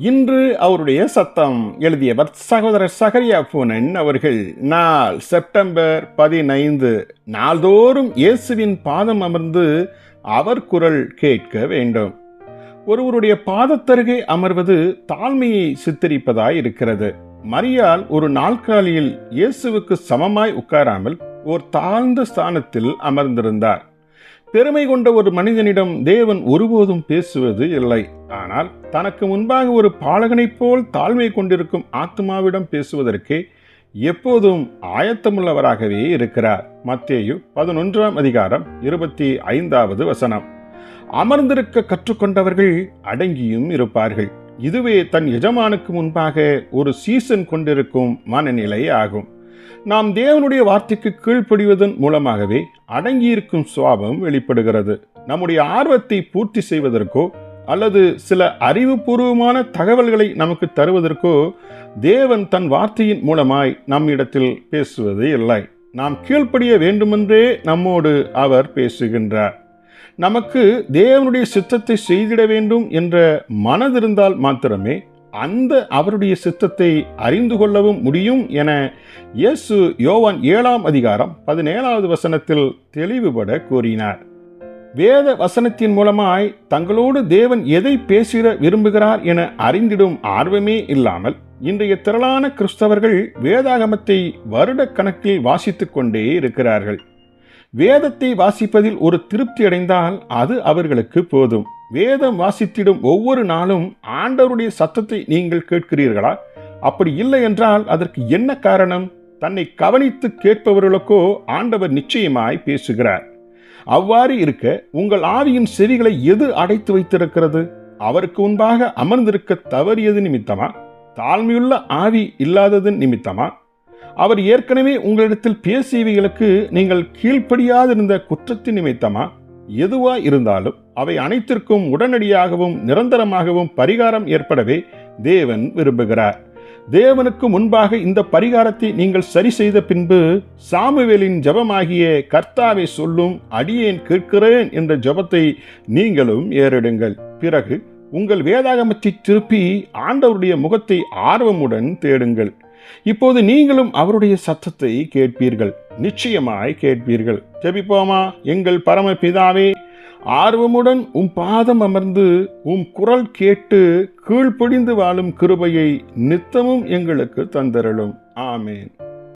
இன்று அவருடைய சத்தம் எழுதியவர் சகோதரர் சகரியா பூனன் அவர்கள் நாள் செப்டம்பர் பதினைந்து. நாள்தோறும் இயேசுவின் பாதம் அமர்ந்து அவர் குரல் கேட்க வேண்டும். ஒருவருடைய பாதத்தருகே அமர்வது தாழ்மையை சித்தரிப்பதாய் இருக்கிறது. மரியால் ஒரு நாற்காலியில் இயேசுவுக்கு சமமாய் உட்காராமல் ஓர் தாழ்ந்த ஸ்தானத்தில் அமர்ந்திருந்தார். பெருமை கொண்ட ஒரு மனிதனிடம் தேவன் ஒருபோதும் பேசுவது இல்லை. ஆனால் தனக்கு முன்பாக ஒரு பாலகனைப் போல் தாழ்மை கொண்டிருக்கும் ஆத்மாவிடம் பேசுவதற்கே எப்போதும் ஆயத்தமுள்ளவராகவே இருக்கிறார். மத்தேயு பதினொன்றாம் அதிகாரம் இருபத்தி ஐந்தாவது வசனம். அமர்ந்திருக்க கற்றுக்கொண்டவர்கள் அடங்கியும் இருப்பார்கள். இதுவே தன் எஜமானுக்கு முன்பாக ஒரு சீசன் கொண்டிருக்கும் மனநிலை ஆகும். நாம் தேவனுடைய வார்த்தைக்கு கீழ்ப்படிவதன் மூலமாகவே அடங்கியிருக்கும் சுவாபம் வெளிப்படுகிறது. நம்முடைய ஆர்வத்தை பூர்த்தி செய்வதற்கோ அல்லது சில அறிவுபூர்வமான தகவல்களை நமக்கு தருவதற்கோ தேவன் தன் வார்த்தையின் மூலமாய் நம்மிடத்தில் பேசுவது இல்லை. நாம் கீழ்ப்படிய வேண்டுமென்றே நம்மோடு அவர் பேசுகின்றார். நமக்கு தேவனுடைய சித்தத்தை செய்திட வேண்டும் என்ற மனதிருந்தால் மாத்திரமே அந்த அவருடைய சித்தத்தை அறிந்து கொள்ளவும் முடியும் என இயேசு யோவான் ஏழாம் அதிகாரம் பதினேழாவது வசனத்தில் தெளிவுபட கூறினார். வேத வசனத்தின் மூலமாய் தங்களோடு தேவன் எதை பேசிட விரும்புகிறார் என அறிந்திடும் ஆர்வமே இல்லாமல் இன்றைய திரளான கிறிஸ்தவர்கள் வேதாகமத்தை வருட கணக்கில் வாசித்துக் கொண்டே இருக்கிறார்கள். வேதத்தை வாசிப்பதில் ஒரு திருப்தி அடைந்தால் அது அவர்களுக்கு போதும். வேதம் வாசித்திடும் ஒவ்வொரு நாளும் ஆண்டவருடைய சத்தத்தை நீங்கள் கேட்கிறீர்களா? அப்படி இல்லை என்றால் அதற்கு என்ன காரணம்? தன்னை கவனித்து கேட்பவர்களுக்கோ ஆண்டவர் நிச்சயமாய் பேசுகிறார். அவ்வாறு இருக்க உங்கள் ஆவியின் செவிகளை எது அடைத்து வைத்திருக்கிறது? அவருக்கு முன்பாக அமர்ந்திருக்க தவறியது நிமித்தமா? தாழ்மையுள்ள ஆவி இல்லாதது நிமித்தமா? அவர் ஏற்கனவே உங்களிடத்தில் பேசியவைகளுக்கு நீங்கள் கீழ்ப்படியாதிருந்த குற்றத்தின் நிமித்தமா? எதுவா இருந்தாலும் அவை அனைத்திற்கும் உடனடியாகவும் நிரந்தரமாகவும் பரிகாரம் ஏற்படவே தேவன் விரும்புகிறார். தேவனுக்கு முன்பாக இந்த பரிகாரத்தை நீங்கள் சரி செய்த பின்பு சாமுவேலின் ஜபமாகிய கர்த்தாவை சொல்லும் அடியேன் கேட்கிறேன் என்ற ஜபத்தை நீங்களும் ஏறிடுங்கள். பிறகு உங்கள் வேதாகமத்தை திருப்பி ஆண்டவருடைய முகத்தை ஆர்வமுடன் தேடுங்கள். இப்போது நீங்களும் அவருடைய சத்தத்தை கேட்பீர்கள். நிச்சயமாய் கேட்பீர்கள். ஜெபிப்போமா? எங்கள் பரமபிதாவே ஆர்வமுடன் உம் பாதம் அமர்ந்து உம் குரல் கேட்டு கீழ்ப்படிந்து வாழும் கிருபையை நித்தமும் எங்களுக்கு தந்தரலும் ஆமேன்.